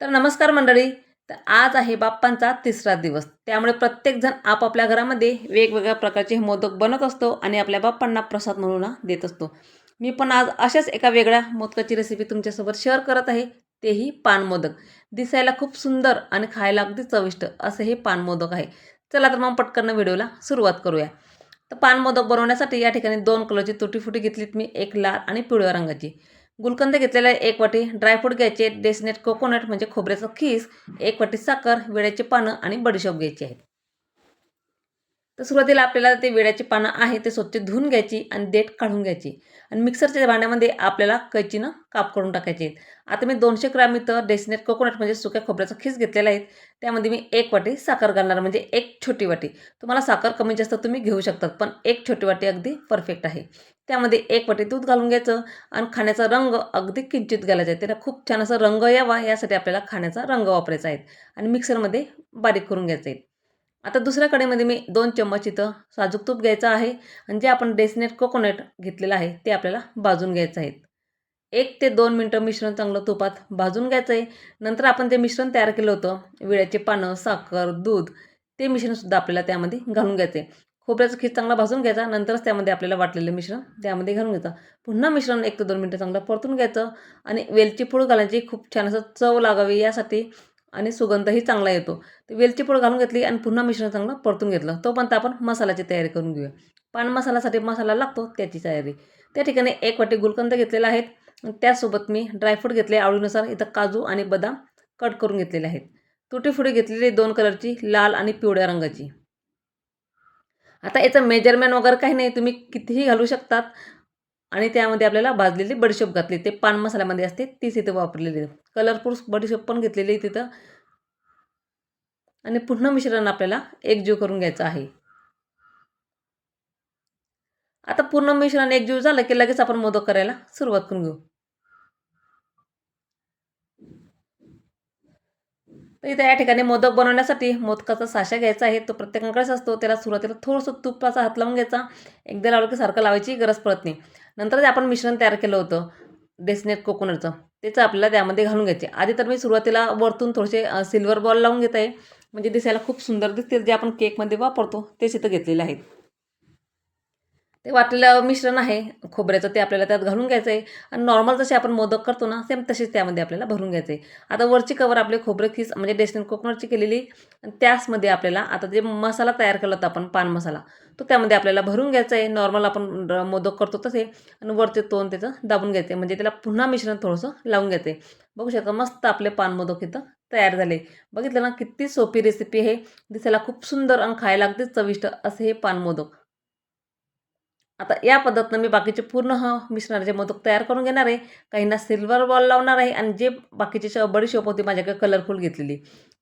तर नमस्कार मंडळी तर आज आहे बाप्पांचा तिसरा दिवस. त्यामुळे प्रत्येकजण आपापल्या घरामध्ये वेगवेगळ्या प्रकारचे मोदक बनत असतो आणि आपल्या बाप्पांना प्रसाद म्हणून देत असतो. मी पण आज अशाच एका वेगळ्या मोदकाची रेसिपी तुमच्यासोबत शेअर करत आहे तेही पान मोदक. दिसायला खूप सुंदर आणि खायला अगदी चविष्ट असं हे पान मोदक आहे. चला तर मग पटकन व्हिडिओला सुरुवात करूया. तर पान मोदक बनवण्यासाठी या ठिकाणी दोन कलरची तुटी फुटी घेतलीत मी एक लाल आणि पिवळ्या रंगाची. गुलकंद घेतलेला एक वाटी ड्रायफ्रूट घ्यायचे डेस्नेट कोकोनट म्हणजे खोबऱ्याचं खीस एक वाटी साखर विड्याची पानं आणि बडीशोप घ्यायची आहेत तर सुरुवातीला आपल्याला ते विड्याची पानं आहे ते स्वच्छ धुवून घ्यायची आणि देठ काढून घ्यायची. आणि मिक्सरच्या भांड्यामध्ये आपल्याला कैचीनं काप करून टाकायचे आता मी दोनशे ग्राम इथं डेस्नेट कोकोनट म्हणजे सुक्या खोबऱ्याचा खीस घेतलेला आहे. त्यामध्ये मी एक वाटी साखर घालणार म्हणजे एक छोटी वाटी. तुम्हाला साखर कमी जास्त तुम्ही घेऊ शकतात पण एक छोटी वाटी अगदी परफेक्ट आहे. त्यामध्ये एक वाटी दूध घालून घ्यायचं आणि खाण्याचा रंग अगदी किंचित घालायचा आहे. त्याला खूप छान असा रंग यावा यासाठी आपल्याला खाण्याचा रंग वापरायचा आहे. आणि मिक्सरमध्ये बारीक करून घ्यायचं आहे. आता दुसऱ्या कडेमध्ये मी दोन चम्मच इथं साजूक तूप घ्यायचं आहे आणि जे आपण डेसिनेट कोकोनट घेतलेलं आहे ते आपल्याला भाजून घ्यायचं आहे. एक ते दोन मिनटं मिश्रण चांगलं तुपात भाजून घ्यायचं आहे. नंतर आपण जे मिश्रण तयार केलं होतं विड्याचे पानं साखर दूध ते मिश्रणसुद्धा आपल्याला त्यामध्ये घालून घ्यायचं आहे. खोबऱ्याचं खीस चांगला भाजून घ्यायचा नंतरच त्यामध्ये आपल्याला वाटलेलं मिश्रण त्यामध्ये घालून घ्यायचं. पुन्हा मिश्रण एक ते दोन मिनटं चांगलं परतून घ्यायचं आणि वेलची पूड घालायची खूप छान असं चव लागावी यासाठी आणि सुगंधही चांगला येतो. तर वेलची पूड घालून घेतली आणि पुन्हा मिश्रण चांगलं परतून घेतलं. तोपर्यंत आपण मसाल्याची तयारी करून घेऊया. पान मसाल्यासाठी मसाला लागतो त्याची तयारी. त्या ठिकाणी एक वाटी गुलकंद घेतलेला आहेत. त्यासोबत मी ड्रायफ्रूट घेतले आवडीनुसार. इथं काजू आणि बदाम कट करून घेतलेले आहेत. तुटी फुडी घेतलेली दोन कलरची लाल आणि पिवळ्या रंगाची. आता याचं मेजरमेंट वगैरे काही नाही. तुम्ही कितीही घालू शकतात. आणि त्यामध्ये आपल्याला भाजलेली बडीशेप घातली. ते पान मसाल्यामध्ये असते तीच इथं वापरलेली. कलरफुल बडीशेप पण घेतलेली तिथं. आणि पुन्हा मिश्रण आपल्याला एकजीव करून घ्यायचं आहे. आता पूर्ण मिश्रण एकजीव झालं की लगेच आपण मोदक करायला सुरुवात करून घेऊ. तर इथे या ठिकाणी मोदक बनवण्यासाठी मोदकाचा साशा घ्यायचा आहे. तो प्रत्येकाकडेच असतो. त्याला सुरुवातीला थोडंसं तुपाचा हात लावून घ्यायचा. एकदा लावलं की सारखं लावायची गरज पडत नाही. नंतर आपण मिश्रण तयार केलं होतं डेसनेट कोकोनटचं. त्याचं आपल्याला त्यामध्ये घालून घ्यायचे. आधी तर मी सुरुवातीला वरतून थोडेसे सिल्वर बॉल लावून घेत आहे. म्हणजे दिसायला खूप सुंदर दिसतील. जे आपण केकमध्ये वापरतो तेच इथं घेतलेले आहेत. ते वाटलेलं मिश्रण आहे. खोबऱ्याचं ते आपल्याला त्यात घालून घ्यायचं आहे आणि नॉर्मल जसे आपण मोदक करतो ना सेम तसेच त्यामध्ये आपल्याला भरून घ्यायचं आहे आता वरची कवर आपले खोबरे खीस म्हणजे डेस्टिन कोकोनटची केलेली त्याचमध्ये आपल्याला आता जे मसाला तयार केला होता आपण पान मसाला तो त्यामध्ये आपल्याला भरून घ्यायचा आहे नॉर्मल आपण मोदक करतो तसे आणि वरचे तोंड त्याचं दाबून घ्यायचं आहे म्हणजे त्याला पुन्हा मिश्रण थोडंसं लावून घ्यायचं आहे बघू शकता मस्त आपले पान मोदक इथं तयार झाले. बघितलं ना किती सोपी रेसिपी आहे. दिसायला खूप सुंदर आणि खायला अगदीच चविष्ट असे हे पान मोदक. आता या पद्धतीनं मी बाकीचे पूर्ण ह मिश्रणाचे मोदक तयार करून घेणार आहे. काहींना सिल्वर बॉल लावणार आहे आणि जे बाकीचे श बडीशोप होती माझ्याकडे कलरफुल घेतलेली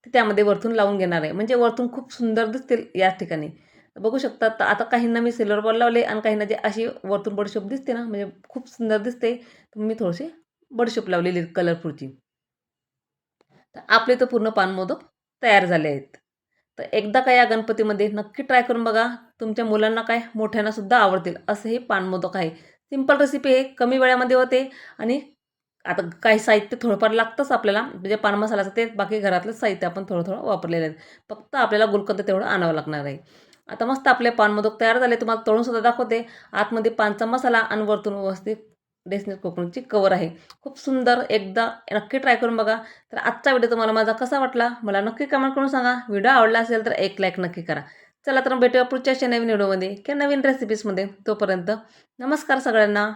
ते त्यामध्ये वरतून लावून घेणार आहे. म्हणजे वरतून खूप सुंदर दिसतील या ठिकाणी. बघू शकतात तर आता काहींना मी सिल्वर बॉल लावले आणि काहींना जे अशी वरतून बडीशोप दिसते ना म्हणजे खूप सुंदर दिसते तर मी थोडीशी बडीशोप लावलेली कलरफुलची तर आपले तर पूर्ण पान मोदक तयार झाले आहेत. तर एकदा काय या गणपतीमध्ये नक्की ट्राय करून बघा. तुमच्या मुलांना काय मोठ्यांना सुद्धा आवडतील. असं हे पानमोदक आहे. सिंपल रेसिपी आहे कमी वेळामध्ये होते आणि आता काही साहित्य थोडंफार लागतंच आपल्याला. म्हणजे पान मसाल्याचं ते बाकी घरातलं साहित्य आपण थोडं थोडं वापरलेलं आहे. फक्त आपल्याला गुलकंद तेवढं आणावं लागणार आहे. आता मस्त आपले पानमोदक तयार झाले. तुम्हाला तळूनसुद्धा दाखवते. आतमध्ये पानचा मसाला आणि वरतून व्यवस्थित डेस्नेट कोकणची कवर आहे. खूप सुंदर एकदा नक्की ट्राय करून बघा. तर आजचा व्हिडिओ तुम्हाला माझा कसा वाटला? मला नक्की कमेंट करून सांगा. व्हिडिओ आवडला असेल तर एक लाईक नक्की करा. चला तर भेटूया पुढच्या नवीन व्हिडिओमध्ये किंवा नवीन रेसिपीजमध्ये तोपर्यंत नमस्कार सगळ्यांना.